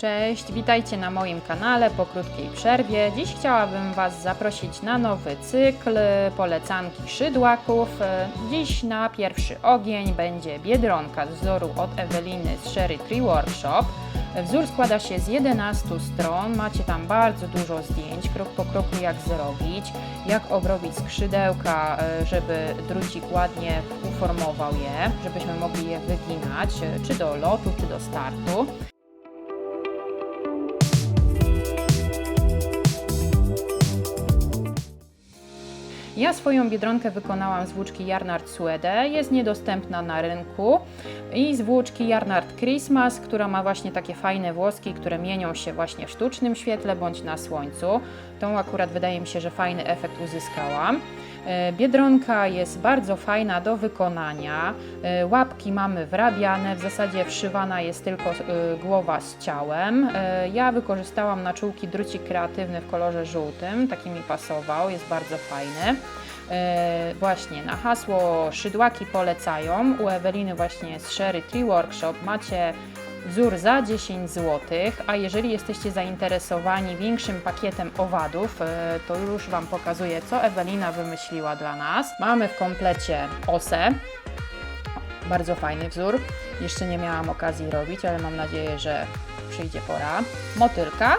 Cześć, witajcie na moim kanale po krótkiej przerwie. Dziś chciałabym Was zaprosić na nowy cykl polecanki szydłaków. Dziś na pierwszy ogień będzie biedronka z wzoru od Eweliny z Sherry Tree Workshop. Wzór składa się z 11 stron, macie tam bardzo dużo zdjęć, krok po kroku jak zrobić, jak obrobić skrzydełka, żeby drucik ładnie uformował je, żebyśmy mogli je wyginać, czy do lotu, czy do startu. Ja swoją biedronkę wykonałam z włóczki Jarnard Suede, jest niedostępna na rynku i z włóczki Jarnard Christmas, która ma właśnie takie fajne włoski, które mienią się właśnie w sztucznym świetle bądź na słońcu. Tą akurat wydaje mi się, że fajny efekt uzyskałam. E, Biedronka jest bardzo fajna do wykonania. E, Łapki mamy wrabiane, w zasadzie wszywana jest tylko e, głowa z ciałem. Ja wykorzystałam na czółki drucik kreatywny w kolorze żółtym, taki mi pasował, jest bardzo fajny. Właśnie na hasło szydłaki polecają. U Eweliny właśnie z Sherry Tree Workshop macie wzór za 10 zł, a jeżeli jesteście zainteresowani większym pakietem owadów, e, to już Wam pokazuję, co Ewelina wymyśliła dla nas. Mamy w komplecie osę, bardzo fajny wzór. Jeszcze nie miałam okazji robić, ale mam nadzieję, że przyjdzie pora. Motylka.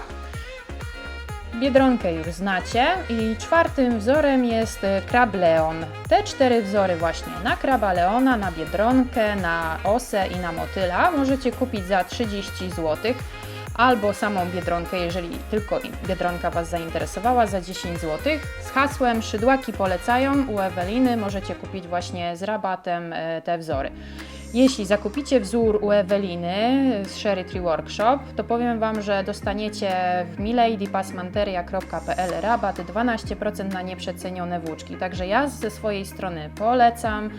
Biedronkę już znacie i czwartym wzorem jest e, krab leon. Te cztery wzory właśnie na kraba leona, na biedronkę, na osę i na motyla możecie kupić za 30 zł albo samą biedronkę, jeżeli tylko biedronka Was zainteresowała, za 10 zł. Z hasłem szydłaki polecają u Eweliny możecie kupić właśnie z rabatem e, te wzory. Jeśli zakupicie wzór u Eweliny z Sherry Tree Workshop, to powiem Wam, że dostaniecie w miladypasmanteria.pl rabat 12% na nieprzecenione włóczki. Także ja ze swojej strony polecam.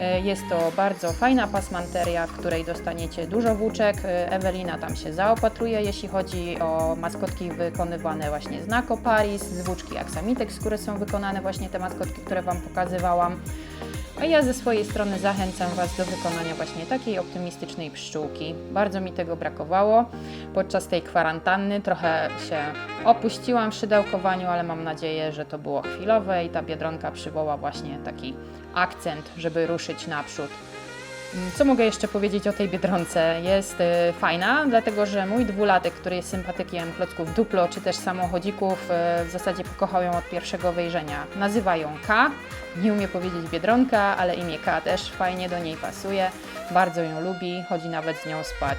E, Jest to bardzo fajna pasmanteria, w której dostaniecie dużo włóczek. E, Ewelina tam się zaopatruje, jeśli chodzi o maskotki wykonywane właśnie z Nako Paris, z włóczki Axamitex, które są wykonane właśnie te maskotki, które Wam pokazywałam. A ja ze swojej strony zachęcam Was do wykonania właśnie takiej optymistycznej pszczółki. Bardzo mi tego brakowało podczas tej kwarantanny. Trochę się opuściłam w szydełkowaniu, ale mam nadzieję, że to było chwilowe i ta biedronka przywoła właśnie taki akcent, żeby ruszyć naprzód. Co mogę jeszcze powiedzieć o tej biedronce? Jest y, fajna, dlatego że mój dwulatek, który jest sympatykiem klocków Duplo czy też samochodzików, y, w zasadzie pokochał ją od pierwszego wejrzenia. Nazywa ją K, nie umie powiedzieć biedronka, ale imię K też fajnie do niej pasuje. Bardzo ją lubi, chodzi nawet z nią spać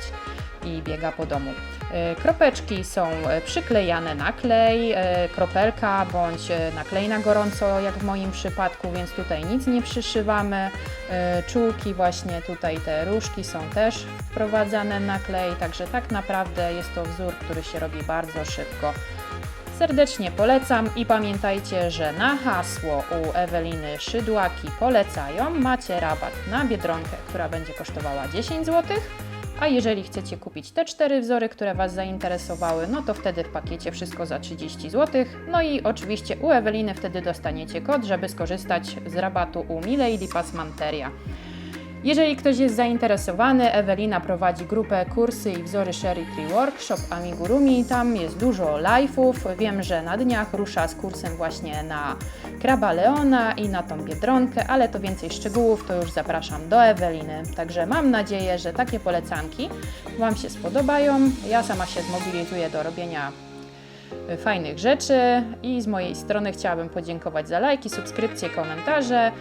i biega po domu. Y, Kropeczki są przyklejane na klej, kropelka bądź y, na gorąco, jak w moim przypadku, więc tutaj nic nie przyszywamy. Czółki, właśnie tutaj te różki są też wprowadzane na klej, także tak naprawdę jest to wzór, który się robi bardzo szybko. Serdecznie polecam i pamiętajcie, że na hasło u Eweliny Szydłaki polecają macie rabat na Biedronkę, która będzie kosztowała 10 zł. A jeżeli chcecie kupić te cztery wzory, które Was zainteresowały, no to wtedy w pakiecie wszystko za 30 zł. No i oczywiście u Eweliny wtedy dostaniecie kod, żeby skorzystać z rabatu u Milady Pasmanteria. Jeżeli ktoś jest zainteresowany, Ewelina prowadzi grupę kursy i wzory Sherry Tree Workshop Amigurumi. Tam jest dużo live'ów. Wiem, że na dniach rusza z kursem właśnie na kraba Leona i na tą biedronkę, ale to więcej szczegółów to już zapraszam do Eweliny. Także mam nadzieję, że takie polecanki Wam się spodobają. Ja sama się zmobilizuję do robienia y, fajnych rzeczy i z mojej strony chciałabym podziękować za lajki, subskrypcje, komentarze.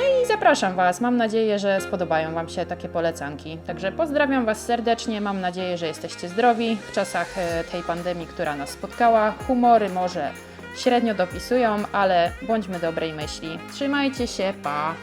No i zapraszam Was. Mam nadzieję, że spodobają Wam się takie polecanki. Także pozdrawiam Was serdecznie. Mam nadzieję, że jesteście zdrowi w czasach e, tej pandemii, która nas spotkała. Humory może średnio dopisują, ale bądźmy dobrej myśli. Trzymajcie się, pa!